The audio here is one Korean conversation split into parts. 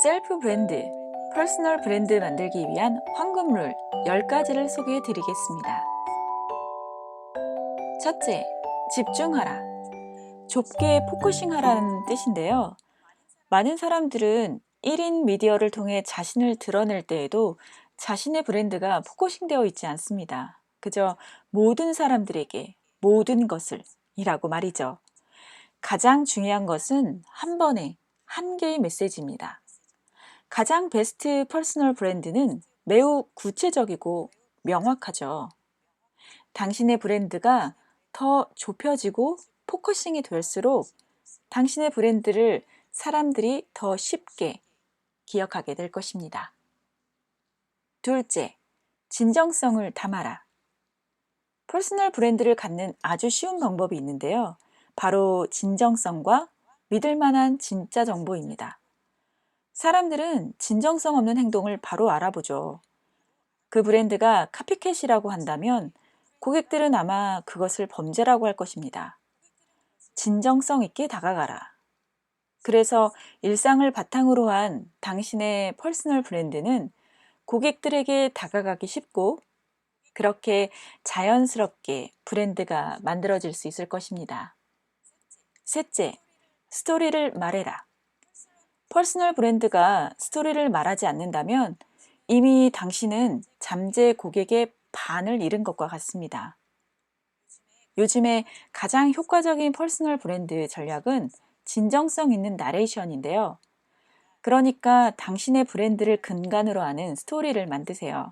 셀프 브랜드, 퍼스널 브랜드 만들기 위한 황금룰 10가지를 소개해 드리겠습니다. 첫째, 집중하라. 좁게 포커싱 하라는 뜻인데요. 많은 사람들은 1인 미디어를 통해 자신을 드러낼 때에도 자신의 브랜드가 포커싱 되어 있지 않습니다. 그저 모든 사람들에게 모든 것을 이라고 말이죠. 가장 중요한 것은 한 번에 한 개의 메시지입니다. 가장 베스트 퍼스널 브랜드는 매우 구체적이고 명확하죠. 당신의 브랜드가 더 좁혀지고 포커싱이 될수록 당신의 브랜드를 사람들이 더 쉽게 기억하게 될 것입니다. 둘째, 진정성을 담아라. 퍼스널 브랜드를 갖는 아주 쉬운 방법이 있는데요. 바로 진정성과 믿을 만한 진짜 정보입니다. 사람들은 진정성 없는 행동을 바로 알아보죠. 그 브랜드가 카피캣이라고 한다면 고객들은 아마 그것을 범죄라고 할 것입니다. 진정성 있게 다가가라. 그래서 일상을 바탕으로 한 당신의 퍼스널 브랜드는 고객들에게 다가가기 쉽고 그렇게 자연스럽게 브랜드가 만들어질 수 있을 것입니다. 셋째, 스토리를 말해라. 퍼스널 브랜드가 스토리를 말하지 않는다면 이미 당신은 잠재 고객의 반을 잃은 것과 같습니다. 요즘에 가장 효과적인 퍼스널 브랜드 전략은 진정성 있는 나레이션인데요. 그러니까 당신의 브랜드를 근간으로 하는 스토리를 만드세요.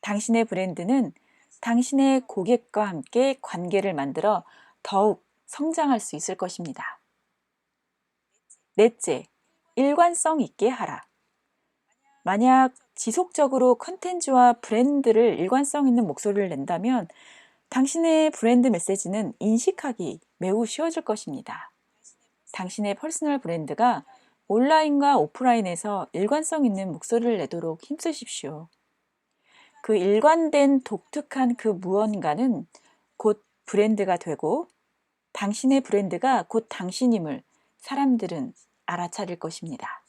당신의 브랜드는 당신의 고객과 함께 관계를 만들어 더욱 성장할 수 있을 것입니다. 넷째, 일관성 있게 하라. 만약 지속적으로 컨텐츠와 브랜드를 일관성 있는 목소리를 낸다면 당신의 브랜드 메시지는 인식하기 매우 쉬워질 것입니다. 당신의 퍼스널 브랜드가 온라인과 오프라인에서 일관성 있는 목소리를 내도록 힘쓰십시오. 그 일관된 독특한 그 무언가는 곧 브랜드가 되고 당신의 브랜드가 곧 당신임을 사람들은 알아차릴 것입니다.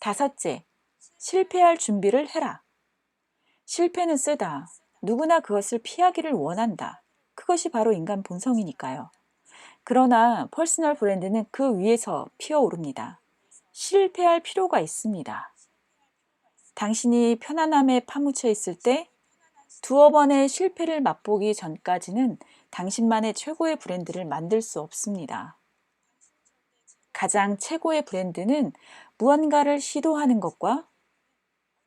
다섯째, 실패할 준비를 해라. 실패는 쓰다. 누구나 그것을 피하기를 원한다. 그것이 바로 인간 본성이니까요. 그러나 퍼스널 브랜드는 그 위에서 피어오릅니다. 실패할 필요가 있습니다. 당신이 편안함에 파묻혀 있을 때 두어 번의 실패를 맛보기 전까지는 당신만의 최고의 브랜드를 만들 수 없습니다. 가장 최고의 브랜드는 무언가를 시도하는 것과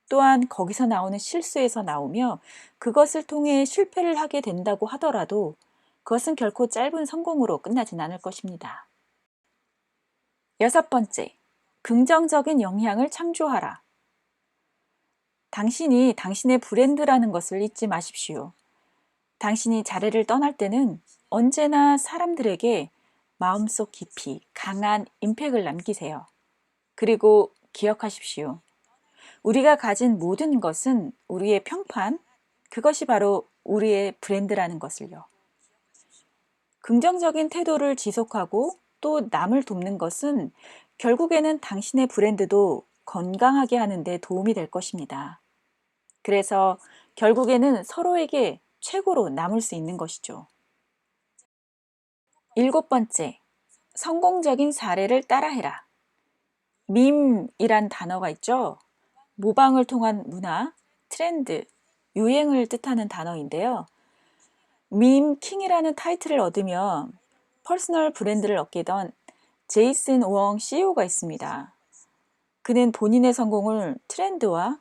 또한 거기서 나오는 실수에서 나오며 그것을 통해 실패를 하게 된다고 하더라도 그것은 결코 짧은 성공으로 끝나진 않을 것입니다. 여섯 번째, 긍정적인 영향을 창조하라. 당신이 당신의 브랜드라는 것을 잊지 마십시오. 당신이 자리를 떠날 때는 언제나 사람들에게 마음속 깊이 강한 임팩을 남기세요. 그리고 기억하십시오. 우리가 가진 모든 것은 우리의 평판, 그것이 바로 우리의 브랜드라는 것을요. 긍정적인 태도를 지속하고 또 남을 돕는 것은 결국에는 당신의 브랜드도 건강하게 하는데 도움이 될 것입니다. 그래서 결국에는 서로에게 최고로 남을 수 있는 것이죠. 일곱 번째, 성공적인 사례를 따라해라. 밈이란 단어가 있죠. 모방을 통한 문화, 트렌드, 유행을 뜻하는 단어인데요. 밈 킹이라는 타이틀을 얻으며 퍼스널 브랜드를 얻게 된 제이슨 오엉 CEO가 있습니다. 그는 본인의 성공을 트렌드와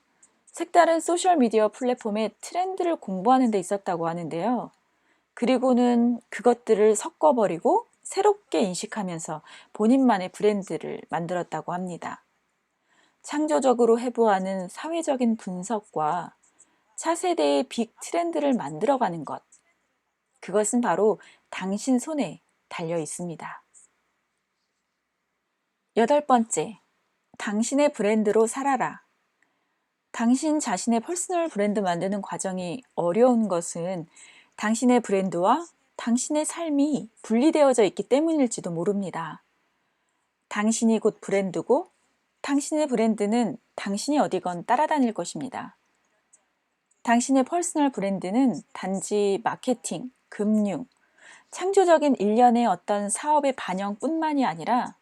색다른 소셜미디어 플랫폼의 트렌드를 공부하는 데 있었다고 하는데요. 그리고는 그것들을 섞어버리고 새롭게 인식하면서 본인만의 브랜드를 만들었다고 합니다. 창조적으로 해부하는 사회적인 분석과 차세대의 빅 트렌드를 만들어가는 것. 그것은 바로 당신 손에 달려 있습니다. 여덟 번째, 당신의 브랜드로 살아라. 당신 자신의 퍼스널 브랜드 만드는 과정이 어려운 것은 당신의 브랜드와 당신의 삶이 분리되어져 있기 때문일지도 모릅니다. 당신이 곧 브랜드고 당신의 브랜드는 당신이 어디건 따라다닐 것입니다. 당신의 퍼스널 브랜드는 단지 마케팅, 금융, 창조적인 일련의 어떤 사업의 반영뿐만이 아니라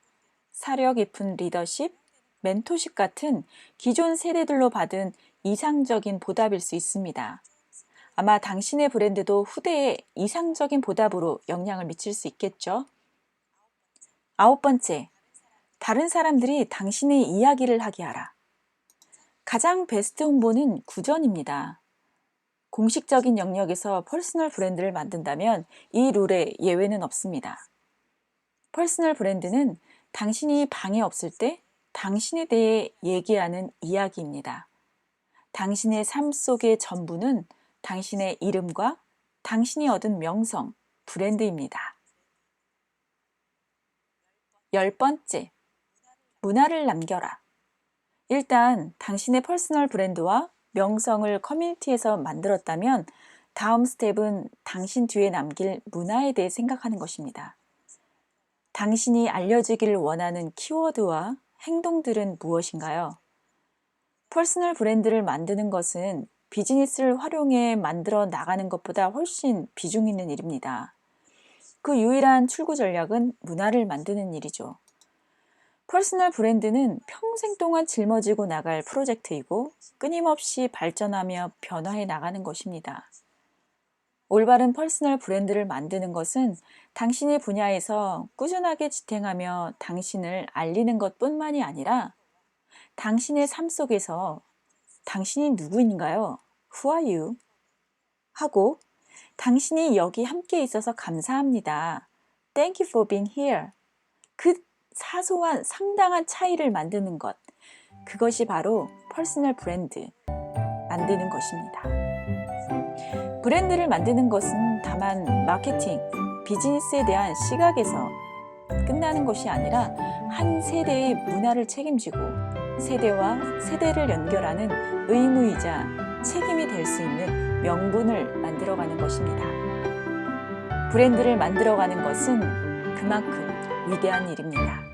사려 깊은 리더십, 멘토십 같은 기존 세대들로 받은 이상적인 보답일 수 있습니다. 아마 당신의 브랜드도 후대에 이상적인 보답으로 영향을 미칠 수 있겠죠. 아홉 번째, 다른 사람들이 당신의 이야기를 하게 하라. 가장 베스트 홍보는 구전입니다. 공식적인 영역에서 퍼스널 브랜드를 만든다면 이 룰에 예외는 없습니다. 퍼스널 브랜드는 당신이 방에 없을 때 당신에 대해 얘기하는 이야기입니다. 당신의 삶 속의 전부는 당신의 이름과 당신이 얻은 명성, 브랜드입니다. 열 번째, 문화를 남겨라. 일단 당신의 퍼스널 브랜드와 명성을 커뮤니티에서 만들었다면 다음 스텝은 당신 뒤에 남길 문화에 대해 생각하는 것입니다. 당신이 알려지기를 원하는 키워드와 행동들은 무엇인가요? 퍼스널 브랜드를 만드는 것은 비즈니스를 활용해 만들어 나가는 것보다 훨씬 비중 있는 일입니다. 그 유일한 출구 전략은 문화를 만드는 일이죠. 퍼스널 브랜드는 평생 동안 짊어지고 나갈 프로젝트이고 끊임없이 발전하며 변화해 나가는 것입니다. 올바른 퍼스널 브랜드를 만드는 것은 당신의 분야에서 꾸준하게 지탱하며 당신을 알리는 것 뿐만이 아니라 당신의 삶 속에서 당신이 누구인가요? Who are you? 하고 당신이 여기 함께 있어서 감사합니다. Thank you for being here. 그 사소한 상당한 차이를 만드는 것. 그것이 바로 퍼스널 브랜드 만드는 것입니다. 브랜드를 만드는 것은 다만 마케팅, 비즈니스에 대한 시각에서 끝나는 것이 아니라 한 세대의 문화를 책임지고 세대와 세대를 연결하는 의무이자 책임이 될 수 있는 명분을 만들어가는 것입니다. 브랜드를 만들어가는 것은 그만큼 위대한 일입니다.